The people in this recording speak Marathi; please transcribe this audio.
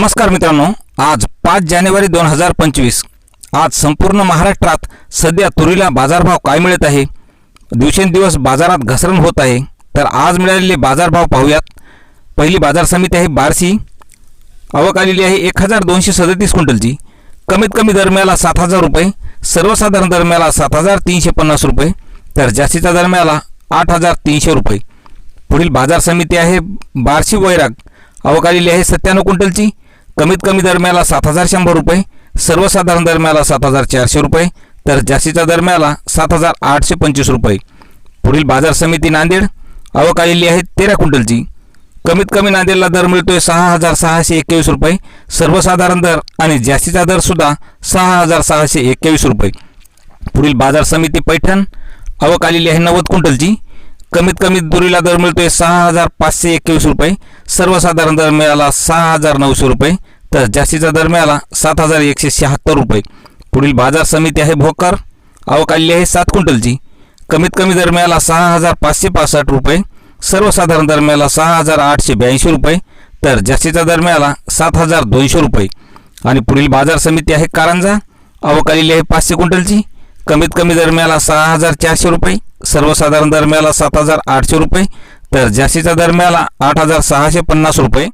नमस्कार मित्रांनो आज पाच जानेवारी दोन हजार पंचवीस. आज संपूर्ण महाराष्ट्रात सध्या तुरीला बाजारभाव काय मिळत आहे? दिवसेंदिवस बाजारात घसरण होत आहे. तर आज मिळालेले बाजारभाव पाहूयात. पहिली बाजार समिती आहे बारसी आवक आलेली आहे एक हजार दोनशे सदतीस क्विंटलची. कमीत कमी दरम्याला सात हजार रुपये. सर्वसाधारण दरम्याला सात हजार तीनशे पन्नास रुपये. तर जास्तीचा दरम्याला आठ हजार तीनशे रुपये. पुढील बाजार समिती आहे बार्शी वैराग. आवक आलेली आहे सत्त्याण्णव क्विंटलची. कमीत कमी दरम्याला सात हजार शंभर रुपये सर्वसाधारण दरम्याला सात हजार चारशे रुपये तर जास्तीच्या दरम्याला सात हजार आठशे पंचवीस रुपये. पुढील बाजार समिती नांदेड आवक आलेली आहे तेरा क्विंटलची. कमीत कमी नांदेडला दर मिळतोय सहा हजार सहाशे एक्केवीस रुपये सर्वसाधारण दर आणि जास्तीचा दर सुद्धा सहा हजार सहाशे एक्केवीस रुपये. पुढील बाजार समिती पैठण आवक आलेली आहे नव्वद क्विंटलची. कमीत कमी दुरीला दर मिळतोय सहा हजार पाचशे एक्केवीस रुपये सर्वसाधारण दर मिळाला सहा हजार नऊशे रुपये तर जास्तीचा दर मिळाला सात हजार एकशे शहात्तर रुपये. पुढील बाजार समिती आहे भोकर आवक आलेली आहे सात क्विंटलची. कमीत कमी दर मिळाला सहा हजार पाचशे पासष्ट रुपये सर्वसाधारण दर मिळाला सहा हजार आठशे ब्याऐंशी रुपये तर जास्तीचा दर मिळाला सात हजार दोनशे रुपये. आणि पुढील बाजार समिती आहे कारंजा आवक आलेली आहे पाचशे क्विंटलची. कमीत कमी दर मिळाला सहा हजार चारशे रुपये सर्वसाधारण दर मिळाला सात हजार आठशे रुपये तर जास्तीचा दर मिळाला आठ हजार सहाशे पन्नास रुपये.